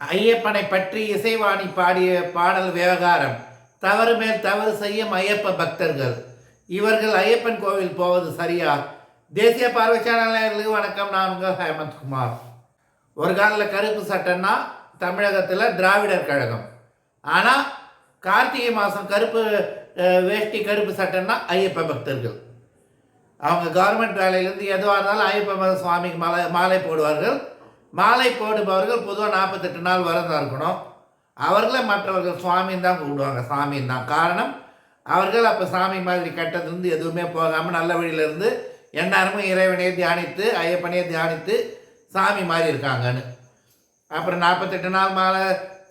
ஐயப்பனை பற்றி இசைவாணி பாடிய பாடல் விவகாரம். தவறு மேல் தவறு செய்யும் ஐயப்ப பக்தர்கள். இவர்கள் ஐயப்பன் கோவில் போவது சரியா? தேசிய பார்வை சேனலுக்கு வணக்கம். நான் உங்கள் ஹேமந்த்குமார். ஒரு காலில் கருப்பு சட்டைன்னா தமிழகத்தில் திராவிடர் கழகம். ஆனால் கார்த்திகை மாதம் கருப்பு வேஷ்டி கருப்பு சட்டைன்னா ஐயப்ப பக்தர்கள். அவங்க கவர்மெண்ட் வேலையிலேருந்து எதுவாக இருந்தாலும் ஐயப்ப சுவாமிக்கு மாலை மாலை போடுவார்கள். மாலை போடுபவர்கள் பொதுவாக நாற்பத்தெட்டு நாள் விரதம் இருக்கணும். அவர்களை மற்றவர்கள் சுவாமின்னு தான் கூப்பிடுவாங்க. சாமின்னு தான். காரணம் அவர்கள் அப்போ சாமி மாதிரி கெட்டதுலேருந்து எதுவுமே போகாமல் நல்ல வழியிலேருந்து எந்நேரமும் இறைவனையே தியானித்து ஐயப்பனையே தியானித்து சாமி மாதிரி இருக்காங்கன்னு. அப்புறம் நாற்பத்தெட்டு நாள் மாலை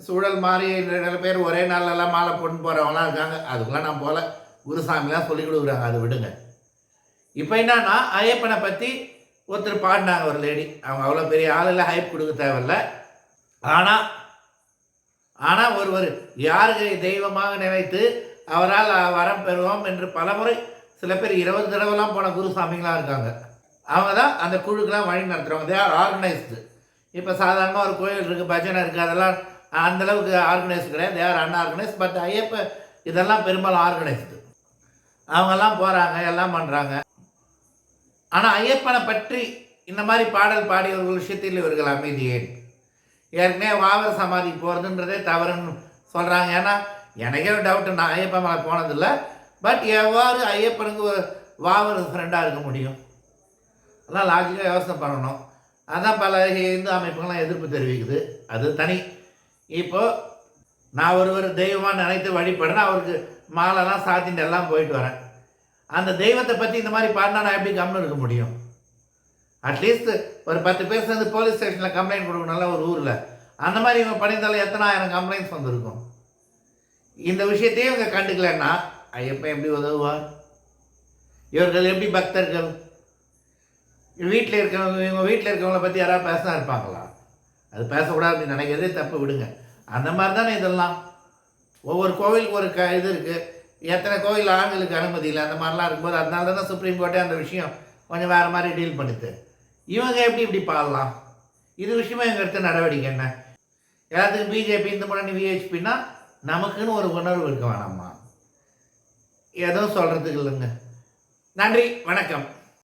சூழல் மாறி நிறைய பேர் ஒரே நாள்லலாம் மாலை பொண்ணு போகிறவங்களாம் இருக்காங்க. அதுக்கெல்லாம் நான் போல. குருசாமிலாம் சொல்லி கொடுக்குறாங்க. அது விடுங்க. இப்போ என்னன்னா ஐயப்பனை பற்றி ஒருத்தர் பாடினாங்க ஒரு லேடி அவங்க அவ்வளோ பெரிய ஆளில் ஹைப் கொடுக்க தேவையில்ல. ஆனால் ஆனால் ஒருவர் யாருக்கு தெய்வமாக நினைத்து அவரால் வரம் பெறுவோம் என்று பலமுறை சில பேர் இருபது தடவைலாம் போன குருசாமிங்களாம் இருக்காங்க. அவங்க தான் அந்த குழுக்கெலாம் வழி நடத்துகிறவங்க தே ஆர் ஆர்கனைஸ்டு இப்போ சாதாரணமாக ஒரு கோயில் இருக்குது பஜனை இருக்குது அதெல்லாம் அந்த அளவுக்கு கிடையாது. They are unorganised but Ayyappa இதெல்லாம் பெரும்பாலும் ஆர்கனைஸ்டு அவங்கெல்லாம் போகிறாங்க எல்லாம் பண்ணுறாங்க ஆனால் ஐயப்பனை பற்றி இந்த மாதிரி பாடல் பாடியவர்கள் விஷயத்தில் இவர்கள் அமைதி ஏன் ஏற்கனவே வாவர் சமாதி போகிறதுன்றதே தவறுன்னு சொல்கிறாங்க ஏன்னா எனக்கே டவுட்டு நான் ஐயப்பன் மேலே போனதில்லை. பட் எவ்வாறு ஐயப்பனுக்கு ஒரு வாவர் ஃப்ரெண்டாக இருக்க முடியும்? அதெல்லாம் லாஜிக்காக யோசனை பண்ணணும். அதான் பல இந்து அமைப்புகள்லாம் எதிர்ப்பு தெரிவிக்குது. அது தனி. இப்போது நான் ஒருவர் தெய்வமாக நினைத்து வழிபடுறேன் அவருக்கு மாலைலாம் சாத்திட்டு எல்லாம் போயிட்டு வரேன். அந்த தெய்வத்தை பற்றி இந்த மாதிரி பாடினா நான் எப்படி கம்னு இருக்க முடியும்? அட்லீஸ்ட் ஒரு பத்து பேர் சேர்ந்து போலீஸ் ஸ்டேஷனில் கம்ப்ளைண்ட் கொடுக்கணும்ல ஒரு ஊரில். அந்த மாதிரி இவங்க பண்ணியிருந்தாலும் எத்தனை ஆயிரம் கம்ப்ளைண்ட்ஸ் வந்திருக்கும்? இந்த விஷயத்தையும் இவங்க கண்டுக்கலன்னா ஐயப்பன் எப்படி உதவுவார்? இவர்கள் எப்படி பக்தர்கள்? வீட்டில் இருக்கிறவங்க இவங்க வீட்டில் இருக்கிறவங்கள பற்றி யாராவது பேசினா இருப்பாங்களா? அது பேசக்கூடாது அப்படின்னு நினைக்கிறதே தப்பு விடுங்க. அந்த மாதிரி தானே இதெல்லாம். ஒவ்வொரு கோவிலுக்கு ஒரு க இது இருக்குது எத்தனை கோயில் ஆண்களுக்கு அனுமதி இல்லை அந்த மாதிரிலாம் இருக்கும்போது அதனால தானே சுப்ரீம் கோர்ட்டே அந்த விஷயம் கொஞ்சம் வேறு மாதிரி டீல் பண்ணுது இவங்க எப்படி இப்படி பாடலாம்? இது விஷயமா எங்கள் எடுத்த நடவடிக்கை என்ன? எல்லாத்துக்கும் பிஜேபி இந்த முன்னாடி விஹெச்பின்னா நமக்குன்னு ஒரு உணர்வு இருக்க வேணாம்மா. எதுவும் சொல்கிறதுக்கு இல்லைங்க. நன்றி வணக்கம்.